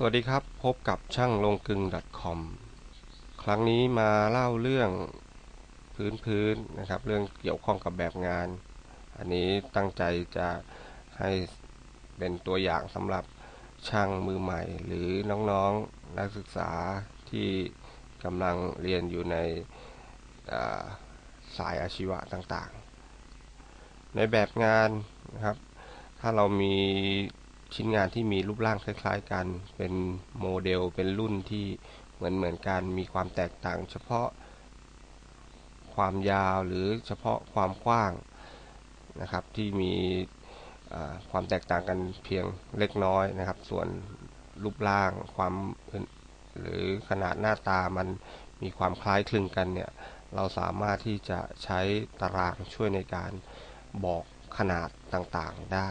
สวัสดีครับ พบกับช่างลงกึง .com ครั้งนี้มาเล่าเรื่องพื้นพื้นนะครับ เรื่องเกี่ยวข้องกับแบบงาน อันนี้ตั้งใจจะให้เป็นตัวอย่างสำหรับช่างมือใหม่ หรือน้องๆนักศึกษาที่กำลังเรียนอยู่ในสายอาชีวะต่างๆ ในแบบงานนะครับ ถ้าเรามี ชิ้นงานที่มีรูปร่างคล้ายๆกัน เป็นโมเดล เป็นรุ่นที่เหมือนเหมือนกัน มีความแตกต่าง เฉพาะความยาวหรือเฉพาะความกว้างนะครับ ที่มีความแตกต่างกันเพียงเล็กน้อยนะครับ ส่วนรูปร่างความหรือขนาดหน้าตามันมีความคล้ายคลึงกันเนี่ย เราสามารถที่จะใช้ตารางช่วยในการบอกขนาดต่างๆได้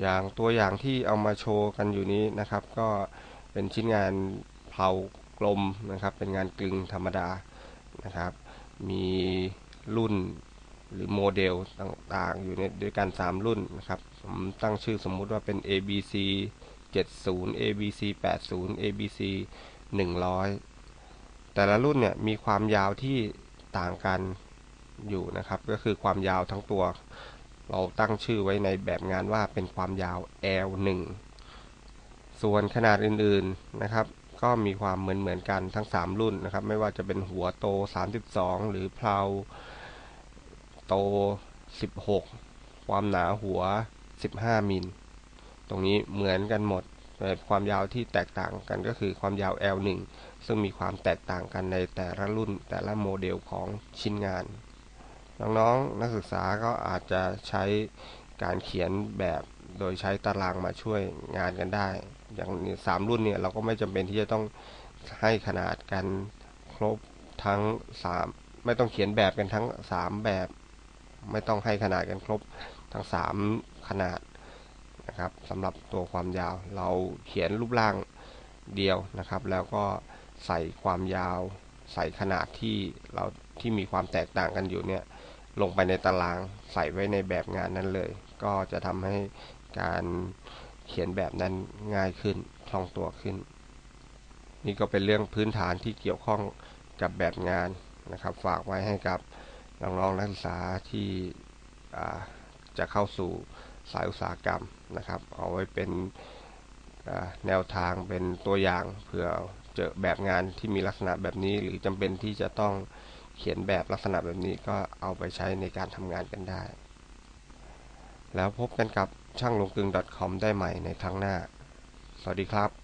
อย่างตัวอย่างที่เอามาโชว์กันอยู่นี้นะครับ ก็เป็นชิ้นงานเผากลมนะครับ เป็นงานกลึงธรรมดานะครับ มีรุ่นหรือโมเดลต่างๆ อยู่ในด้วยกัน 3 รุ่นนะครับ ผมตั้งชื่อสมมุติว่าเป็น ABC 70 ABC 80 ABC 100 แต่ละรุ่นเนี่ยมีความยาวที่ต่างกันอยู่นะครับ ก็คือความยาวทั้งตัว เราตั้งชื่อไว้ในแบบงานว่าเป็นความยาว L1 ส่วนขนาดอื่นๆนะครับ ก็มีความเหมือนเหมือนกันทั้ง 3 รุ่นนะครับ ไม่ว่าจะเป็นหัวโต 32 หรือเพลาโต 16 ความหนาหัว 15 มิล ตรงนี้เหมือนกันหมดแต่ความยาวที่แตกต่างกันก็คือความยาว L1 ซึ่งมีความแตกต่างกันในแต่ละรุ่นแต่ละโมเดลของชิ้นงาน น้องๆนักศึกษาก็อาจจะใช้การเขียนแบบโดยใช้ตารางมาช่วยงานกันได้ อย่างสามรุ่นเนี่ยเราก็ไม่จำเป็นที่จะต้องให้ขนาดกันครบทั้งสามไม่ต้องเขียนแบบกันทั้งสามแบบ ไม่ต้องให้ขนาดกันครบทั้งสามขนาดนะครับสำหรับตัวความยาว เราเขียนรูปร่างเดียวนะครับ แล้วก็ใส่ความยาว ใส่ขนาดที่เรา ที่มีความแตกต่างกันอยู่เนี่ยลงไปในตารางใส่ไว้ในแบบงานนั้นเลย ก็จะทำให้การเขียนแบบนั้นง่ายขึ้นคล่องตัวขึ้น นี่ก็เป็นเรื่องพื้นฐานที่เกี่ยวข้องกับแบบงานนะครับ ฝากไว้ให้กับน้องๆนักศึกษาที่จะเข้าสู่สายอุตสาหกรรมนะครับ เอาไว้เป็นแนวทางเป็นตัวอย่างเผื่อเจอแบบงานที่มีลักษณะแบบนี้หรือจำเป็นที่จะต้อง เขียนแบบลักษณะแบบนี้ก็เอาไปใช้ในการทำงานกันได้ แล้วพบกันกับช่างลงกึง .com ได้ใหม่ในครั้งหน้า สวัสดีครับ